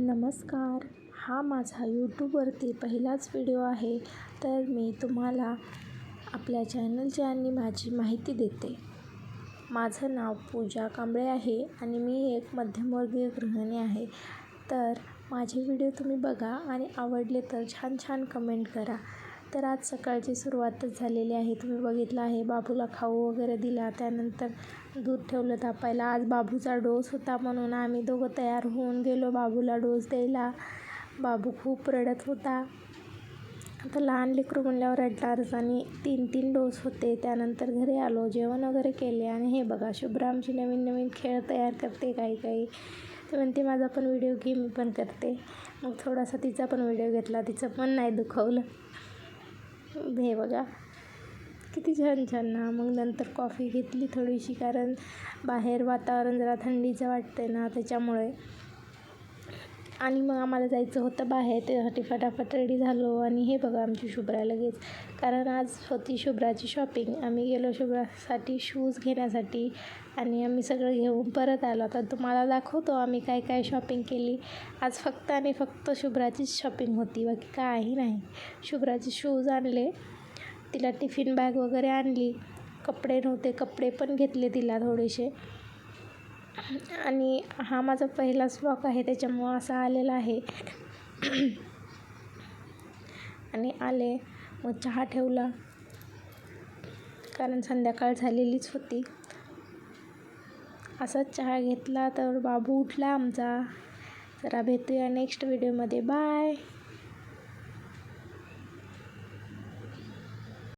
नमस्कार. हा माझा यूट्यूबवरती पहिलाच व्हिडिओ आहे. तर मी तुम्हाला आपल्या चॅनलची आणि माझी माहिती देते. माझं नाव पूजा कांबळे आहे आणि मी एक मध्यमवर्गीय गृहिणी आहे. तर माझे व्हिडिओ तुम्ही बघा आणि आवडले तर छान छान कमेंट करा. तर आज सकाळची सुरुवातच झालेली आहे. तुम्ही बघितलं आहे बाबूला खाऊ वगैरे दिला त्यानंतर दूध ठेवलं तापायला. आज बाबूचा डोस होता म्हणून आम्ही दोघं तयार होऊन गेलो बाबूला डोस द्यायला. बाबू खूप रडत होता. आता लहान लेकरू म्हणल्यावर रडणारच आणि तीन तीन डोस होते. त्यानंतर घरी आलो जेवण वगैरे केले आणि हे बघा शुभ्रा आमची नवीन नवीन खेळ तयार करते काही काही. ते म्हणते माझा पण व्हिडिओ घे मी पण करते. मग थोडासा तिचा पण व्हिडिओ घेतला. तिचं पण नाही दुखवलं. हे बघा. किती छान छान ना. मग नंतर कॉफी घेतली थोडीशी कारण बाहेर वातावरण जरा थंडीचं वाटतं आहे ना त्याच्यामुळे. आणि मग आम्हाला जायचं होतं बाहेर. त्यासाठी फटाफट रेडी झालो आणि हे बघा आमची शुभ्रा लगेच. कारण आज होती शुभ्राची शॉपिंग आम्ही गेलो शुभ्रासाठी शूज घेण्यासाठी आणि आम्ही सगळं घेऊन परत आलो. आता तुम्हाला दाखवतो आम्ही काय काय शॉपिंग केली. आज फक्त आणि फक्त शुभ्राचीच शॉपिंग होती. बाकी काही नाही. शुभ्राचे शूज आणले. तिला टिफिन बॅग वगैरे आणली. कपडे नव्हते. कपडे पण घेतले तिला थोडेसे. आणि हा माझा पहिलाच ब्लॉग आहे त्याच्यामुळं असा आलेला आहे. आणि आले मग चहा ठेवला. कारण संध्याकाळ झालेलीच होती. असाच चहा घेतला तर बाबू उठला आमचा. जरा भेटूया नेक्स्ट व्हिडिओमध्ये बाय